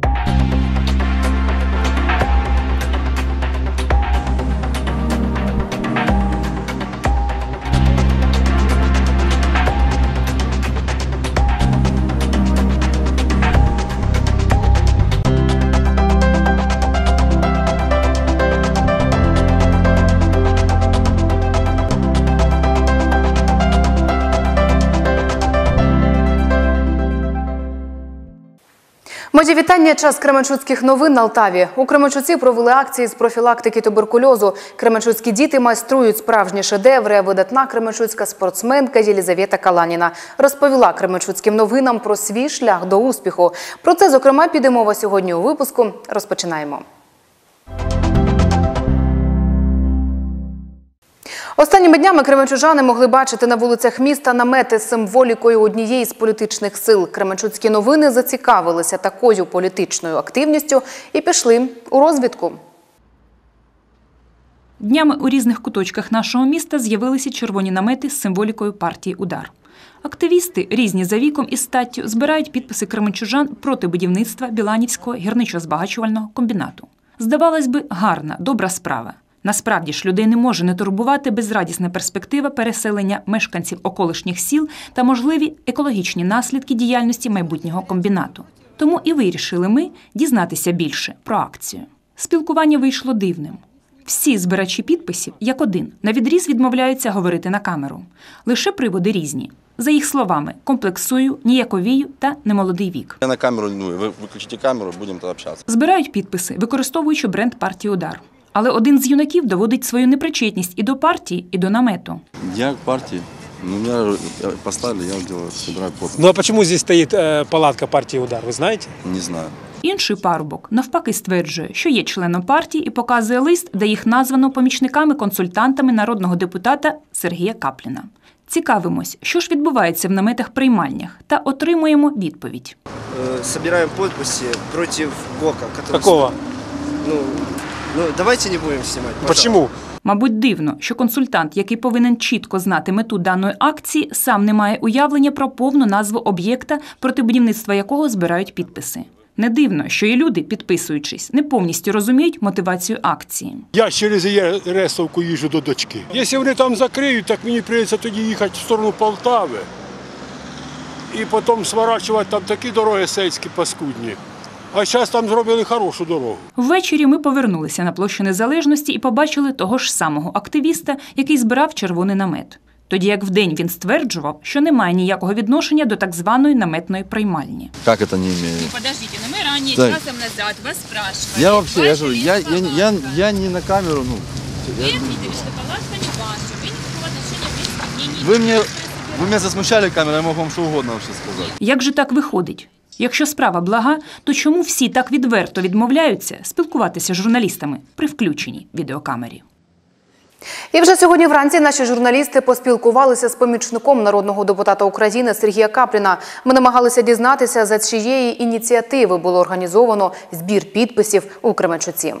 you Мої вітання. Час Кременчуцьких новин на Алтаві. У Кременчуці провели акції з профілактики туберкульозу. Кременчуцькі діти майструють справжні шедеври. Видатна кременчуцька спортсменка Єлізавета Каланіна розповіла Кременчуцьким новинам про свій шлях до успіху. Про це, зокрема, піде мова сьогодні у випуску. Розпочинаємо. Останніми днями кременчужани могли бачити на вулицях міста намети з символікою однієї з політичних сил. Кременчуцькі новини зацікавилися такою політичною активністю і пішли у розвідку. Днями у різних куточках нашого міста з'явилися червоні намети з символікою партії Удар. Активісти, різні за віком і статтю, збирають підписи кременчужан проти будівництва Біланівського гірничо-збагачувального комбінату. Здавалось би, гарна, добра справа. Насправді ж людей не може не турбувати безрадісна перспектива переселення мешканців околишніх сіл та можливі екологічні наслідки діяльності майбутнього комбінату. Тому і вирішили ми дізнатися більше про акцію. Спілкування вийшло дивним. Всі збирачі підписів, як один, на відріз відмовляються говорити на камеру. Лише приводи різні. За їх словами, комплексую, ніяковію та немолодий вік. Я на камеру, ну, вы выключите камеру, будем тогда общаться. Збирають підписи, використовуючи бренд партії Удар. Але один з юнаків доводить свою непричетність і до партії, і до намету. Я к партии. Ну, меня э, поставили, я делаю, собираю подпись. Ну а почему здесь стоит э, палатка партии «Удар», вы знаете? Не знаю. Інший парубок навпаки стверджує, що є членом партії і показує лист, де їх названо помічниками-консультантами народного депутата Сергія Капліна. Цікавимось, що ж відбувається в наметах-приймальнях, та отримуємо відповідь. э, собираем подписи против ГОКа. Который Какого? Ну, ну, давайте не будем снимать. пожалуйста. Почему? Мабуть, дивно, що консультант, який повинен чітко знати мету даної акції, сам не має уявлення про повну назву об'єкта, проти будівництва якого збирають підписи. Не дивно, що і люди, підписуючись, не повністю розуміють мотивацію акції. Я через Ресовку їжджу до дочки. Якщо вони там закриють, так мені прийдеться тоді їхати в сторону Полтави і потім сворачувати там такі дороги сельські паскудні А зараз там зробили хорошу дорогу. Ввечері ми повернулися на площу Незалежності і побачили того ж самого активіста, який збирав червоний намет. Тоді як вдень він стверджував, що не має ніякого відношення до так званої наметної приймальні. Как это не имею? Подождите, но мы ранее, Так. часом назад вас спрашивали. Я вообще, я Ваши же, я, я, я, слова. я не на камеру, ну. Вы я- ответили, что палатка не ваша, вы никакого отношения в принципе к ней не Вы мне, имеете. вы меня засмущали камерой, я мог вам что угодно вообще сказать. Як же так виходить? Якщо справа блага, то чому всі так відверто відмовляються спілкуватися з журналістами при включеній відеокамері? І вже сьогодні вранці наші журналісти поспілкувалися з помічником народного депутата України Сергія Капліна. Ми намагалися дізнатися, за чиєї ініціативи було організовано збір підписів у Кременчуці.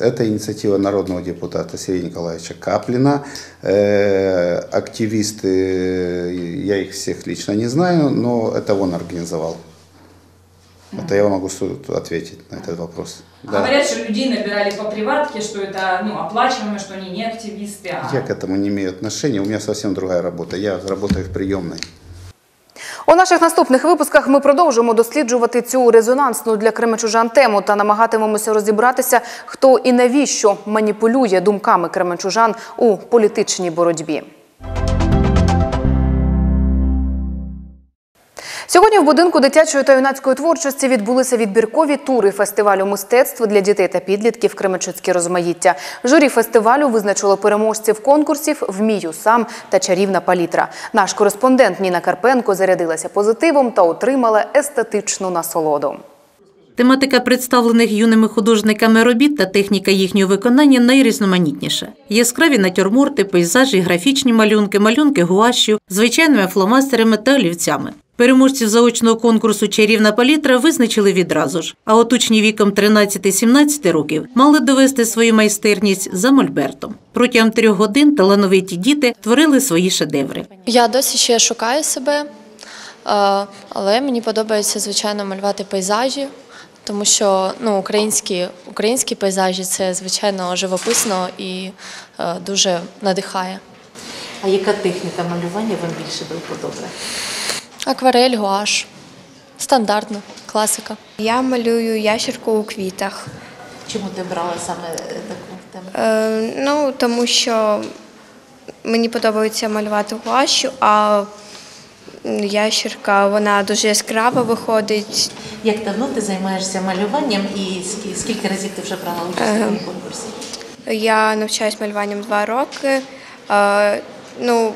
Это инициатива народного депутата Сергея Николаевича Каплина. Э, Активисты, я их всех лично не знаю, но это он организовал. Это я вам могу с- ответить на этот вопрос. Да. Говорят, что людей набирали по приватке, что это ну, оплачиваемо, что они не активисты. А... Я к этому не имею отношения, у меня совсем другая работа. Я работаю в приемной. У наших наступних випусках ми продовжимо досліджувати цю резонансну для кременчужан тему та намагатимемося розібратися, хто і навіщо маніпулює думками кременчужан у політичній боротьбі. Сьогодні в будинку дитячої та юнацької творчості відбулися відбіркові тури фестивалю мистецтв для дітей та підлітків Кременчуцьке розмаїття. Журі фестивалю визначило переможців конкурсів Вмію сам та чарівна палітра. Наш кореспондент Ніна Карпенко зарядилася позитивом та отримала естетичну насолоду. Тематика представлених юними художниками робіт та техніка їхнього виконання найрізноманітніша. Яскраві натюрморти, пейзажі, графічні малюнки, малюнки гуашю, звичайними фломастерами та олівцями. Переможців заочного конкурсу Чарівна палітра визначили відразу ж, а от учні віком 13-17 років мали довести свою майстерність за мольбертом. Протягом трьох годин талановиті діти творили свої шедеври. Я досі ще шукаю себе, е, але мені подобається, звичайно, малювати пейзажі тому що ну, українські, українські пейзажі це звичайно живописно і е, дуже надихає. А яка техніка малювання вам більше до вподоби? Акварель, гуаш. Стандартно, класика. Я малюю ящерку у квітах. Чому ти брала саме е, таку тему? Е, ну, тому що мені подобається малювати гуашю, а ящерка вона дуже яскрава виходить. Як давно ти займаєшся малюванням і скі- скільки разів ти вже брала участь у цьому конкурсі? Я навчаюсь малюванням два роки. Е, ну,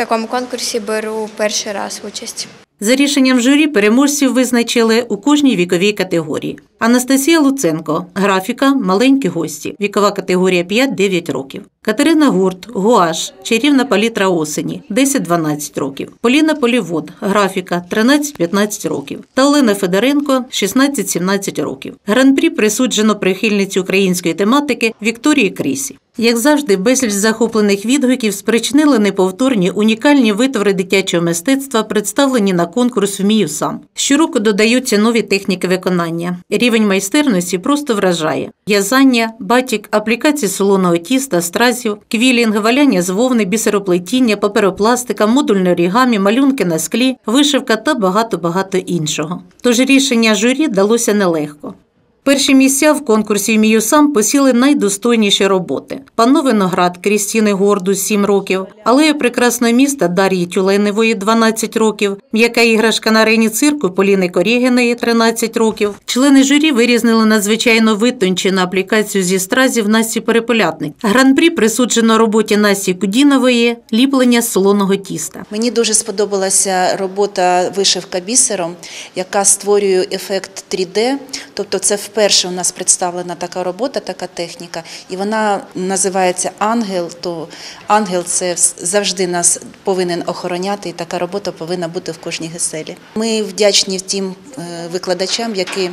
такому конкурсі беру перший раз участь. За рішенням журі переможців визначили у кожній віковій категорії. Анастасія Луценко, графіка, маленькі гості, вікова категорія 5-9 років. Катерина Гурт, гуаш, чарівна палітра осені, 10-12 років. Поліна Полівод, графіка, 13-15 років. Та Олена Федоренко, 16-17 років. Гран-прі присуджено прихильниці української тематики Вікторії Крісі. Як завжди, безліч захоплених відгуків спричинили неповторні унікальні витвори дитячого мистецтва, представлені на конкурс «Вмію сам». Щороку додаються нові техніки виконання. Рівень майстерності просто вражає: в'язання, батік, аплікації солоного тіста, стразів, квілінг, валяння з вовни, бісероплетіння, паперопластика, модульне рігамі, малюнки на склі, вишивка та багато-багато іншого. Тож рішення журі далося нелегко. Перші місця в конкурсі «Вмію сам» посіли найдостойніші роботи: Панно Виноград Крістіни Горду 7 років, Алея прекрасного міста Дар'ї Тюленевої 12 років, м'яка іграшка на арені цирку Поліни Корєгіної 13 років. Члени журі вирізнили надзвичайно витончену аплікацію зі стразів Насті Переполятник. Гран-прі присуджено роботі Насті Кудінової ліплення солоного тіста. Мені дуже сподобалася робота вишивка бісером, яка створює ефект 3D. Тобто, це вперше у нас представлена така робота, така техніка, і вона називається ангел. То ангел це завжди нас повинен охороняти, і така робота повинна бути в кожній геселі. Ми вдячні тим е, викладачам, які е,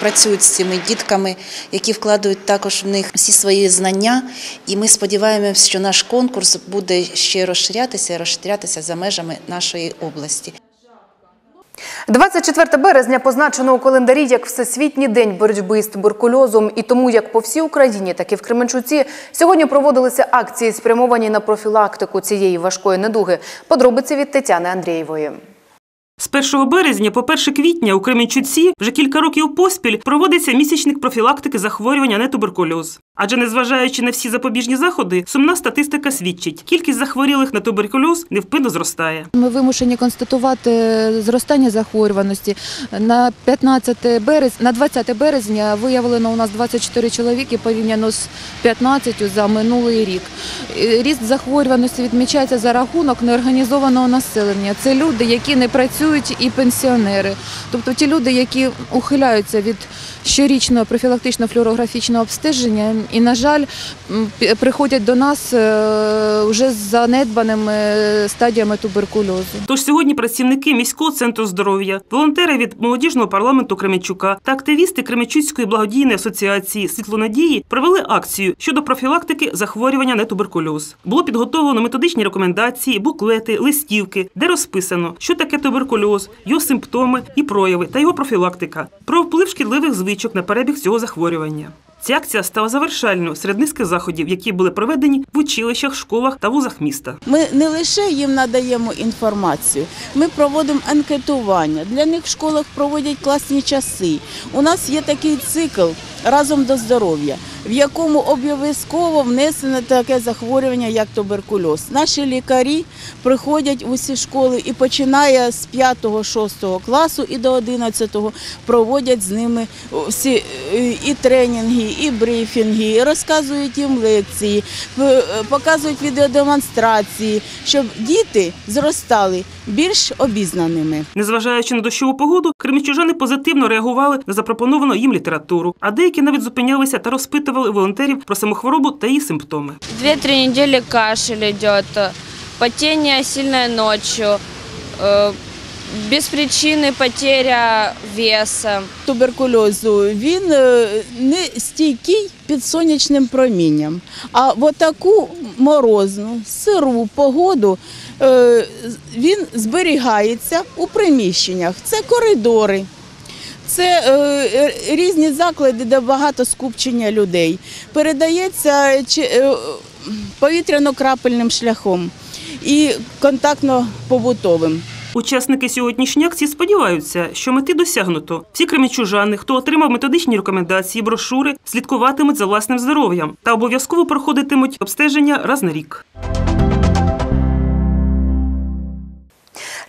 працюють з цими дітками, які вкладають також в них всі свої знання. І ми сподіваємося, що наш конкурс буде ще розширятися, розширятися за межами нашої області. 24 березня позначено у календарі як Всесвітній день боротьби з туберкульозом. І тому як по всій Україні, так і в Кременчуці сьогодні проводилися акції, спрямовані на профілактику цієї важкої недуги. Подробиці від Тетяни Андрієвої. З 1 березня по 1 квітня у Кременчуці вже кілька років поспіль проводиться місячник профілактики захворювання на туберкульоз. Адже незважаючи на всі запобіжні заходи, сумна статистика свідчить, кількість захворілих на туберкульоз невпинно зростає. Ми вимушені констатувати зростання захворюваності. На 15 березня, на 20 березня виявлено у нас 24 чоловіки порівняно з 15 за минулий рік. Е, Ріст захворюваності відмічається за рахунок неорганізованого населення. Це люди, які не працюють, і пенсіонери, тобто ті люди, які ухиляються від щорічного профілактичного флюорографічного обстеження і, на жаль, приходять до нас е, вже з занедбаними стадіями туберкульозу. Тож сьогодні працівники міського центру здоров'я, волонтери від молодіжного парламенту Кременчука та активісти Кременчуцької благодійної асоціації Світло надії провели акцію щодо профілактики захворювання на туберкульоз. Було підготовлено методичні рекомендації, буклети, листівки, де розписано, що таке туберкульоз, його симптоми і прояви та його профілактика, про вплив шкідливих звичок на перебіг цього захворювання. Ця акція стала завершальною серед низки заходів, які були проведені в училищах, школах та вузах міста. Ми не лише їм надаємо інформацію, ми проводимо анкетування. Для них в школах проводять класні часи. У нас є такий цикл разом до здоров'я, в якому обов'язково внесено таке захворювання, як туберкульоз. Наші лікарі приходять в усі школи і починає з 5-6 класу і до 11 проводять з ними всі е, і тренінги, і брифінги, і розказують їм лекції, показують відеодемонстрації, щоб діти зростали більш обізнаними. Незважаючи на дощову погоду, кремічужани позитивно реагували на запропоновану їм літературу, а деякі навіть зупинялися та розпитували волонтерів про самохворобу та її симптоми. Две-три недели кашель идет, потение сильное ночью, э, без причины потеря веса. Туберкульозу він е, не стійкий під сонячним промінням. А в таку морозну, сиру погоду е, він зберігається у приміщеннях. Це коридори. Це е, різні заклади, де багато скупчення людей. Передається чи- е, повітряно-крапельним шляхом і контактно-побутовим. Учасники сьогоднішньої акції сподіваються, що мети досягнуто. Всі кремічужани, хто отримав методичні рекомендації, брошури, слідкуватимуть за власним здоров'ям та обов'язково проходитимуть обстеження раз на рік.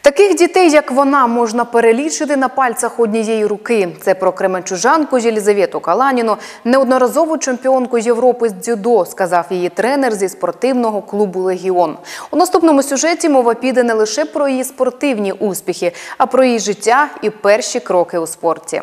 Таких дітей, як вона, можна перелічити на пальцях однієї руки. Це про кременчужанку Єлізавету Каланіну, неодноразову чемпіонку Європи з дзюдо, сказав її тренер зі спортивного клубу Легіон. У наступному сюжеті мова піде не лише про її спортивні успіхи, а про її життя і перші кроки у спорті.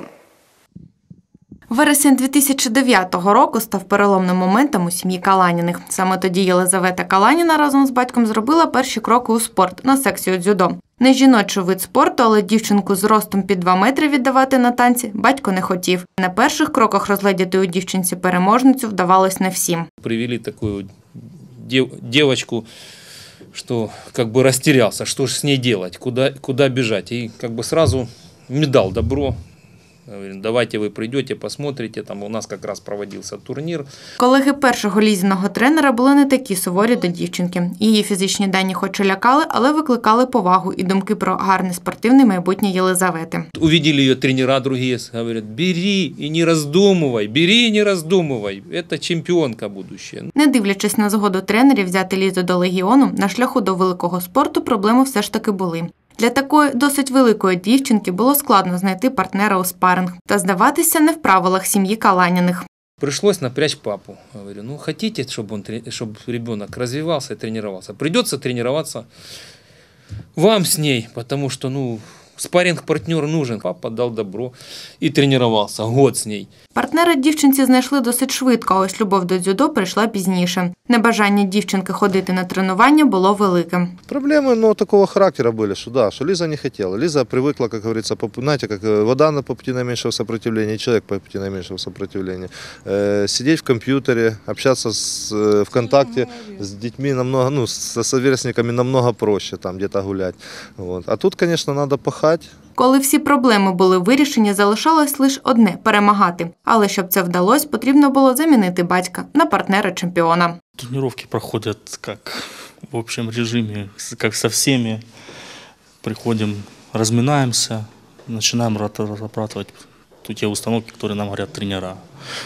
Вересень 2009 року став переломним моментом у сім'ї Каланіних. Саме тоді Єлизавета Каланіна разом з батьком зробила перші кроки у спорт на секцію дзюдо. Не жіночий вид спорту, але дівчинку з ростом під 2 метри віддавати на танці батько не хотів. На перших кроках розглядіти у дівчинці переможницю вдавалось не всім. привели такую дев- девочку, что как бы растерялся, что же с ней делать, куда, куда бежать. И как бы сразу не добро. Говорит, давайте вы придете, посмотрите. Там у нас как раз проводился турнир. Колеги першого лізіного тренера були не такі суворі до дівчинки. Її фізичні дані хоч і лякали, але викликали повагу і думки про гарне спортивне майбутнє Єлизавети. Увидели ее тренера другие, говорят, бери и не раздумывай, бери и не раздумывай. Это чемпионка будущая. Не дивлячись на згоду тренерів взяти лізу до легіону, на шляху до великого спорту проблеми все ж таки були. Для такої досить великої дівчинки було складно знайти партнера у спаринг та здаватися не в правилах сім'ї Каланіних. Пришлось напрячь папу. Говорю, ну хотите, чтобы, он, чтобы ребенок развивался и тренировался? Придется тренироваться вам с ней, потому что, ну, спарринг-партнер нужен. Папа дал добро и тренировался год с ней. Партнера дівчинці знайшли досить швидко, а ось любов до дзюдо прийшла пізніше. Небажання дівчинки ходити на тренування було великим. Проблемы, но такого характера были, что да, что Лиза не хотела. Лиза привыкла, как говорится, по, знаете, как э, вода на по пути наименьшего сопротивления, и человек по пути наименьшего сопротивления. Э, сидеть в компьютере, общаться с, э, ВКонтакте с детьми намного, ну, со соверстниками намного проще, там где-то гулять. Вот. А тут, конечно, надо пахать, Коли всі проблеми були вирішені, залишалось лише одне перемагати. Але щоб це вдалося, потрібно було замінити батька на партнера чемпіона. Тренування проходять як в общем режимі, як з всіми. Приходимо, розминаємося, починаємо начинаем ра- разрабатывать ту- те установки, которые нам говорят тренера.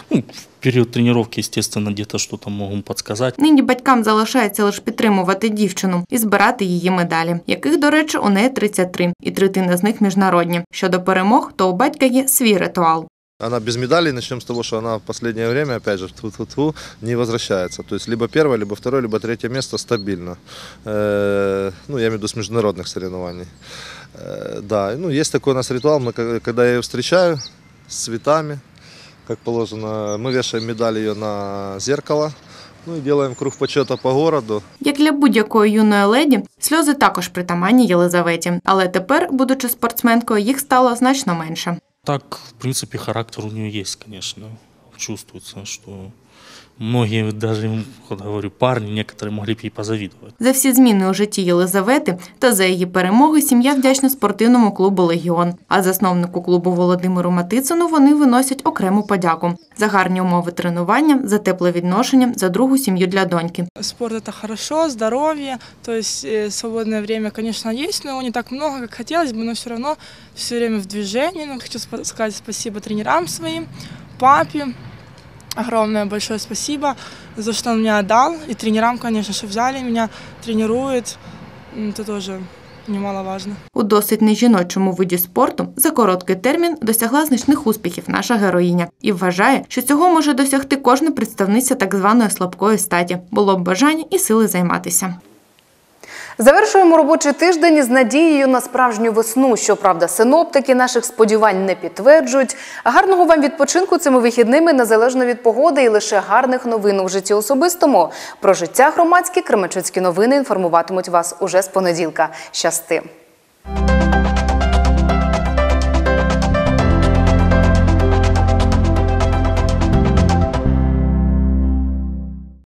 Ну, в период тренировки, естественно, где-то что-то могу подсказать. Нині батькам залишається лише підтримувати дівчину і збирати її медалі, яких, до речі, у неї 33, і третина з них міжнародні. Щодо перемог, то у батька є свій ритуал. Она без медалей, начнем с того, что она в последнее время, опять же, тьфу-тьфу-тьфу, не возвращается. То есть либо первое, либо второе, либо третье место стабильно. Э, Ну, я имею в виду с международных соревнований. Э, Да, ну, есть такой у нас ритуал, мы, ко- когда я ее встречаю с цветами, как положено, мы вешаем медаль ее на зеркало, ну і делаем круг почета по городу. Як для будь-якої юної леді, сльози також притаманні Єлизаветі, але тепер, будучи спортсменкою, їх стало значно менше. Так, в принципі, характер у нього є, звісно. Чувствується, что многие, даже, вот говорю, парни некоторые могли бы ей позавидовать. За всі зміни у житті Єлизавети та за її перемоги сім'я вдячна спортивному клубу Легіон. А засновнику клубу Володимиру Матицину вони виносять окрему подяку за гарні умови тренування, за тепле відношення, за другу сім'ю для доньки. Спорт это хорошо, здоровье, то есть э, свободное время, конечно, есть, но его не так много, как хотелось бы, но все равно все время в движении. Ну, хочу спа- сказать спасибо тренерам своим, папе, огромное большое спасибо за то, что он меня отдал, и тренерам, конечно, что взяли меня, тренируют, это тоже немаловажно. У досить нежіночому виді спорту за короткий термін досягла значних успіхів наша героїня і вважає, що цього може досягти кожна представниця так званої слабкої статі. Було б бажання і сили займатися. Завершуємо робочий тиждень з надією на справжню весну. Щоправда, синоптики наших сподівань не підтверджують. Гарного вам відпочинку цими вихідними незалежно від погоди і лише гарних новин у житті особистому. Про життя громадські Кременчуцькі новини інформуватимуть вас уже з понеділка. Щасти!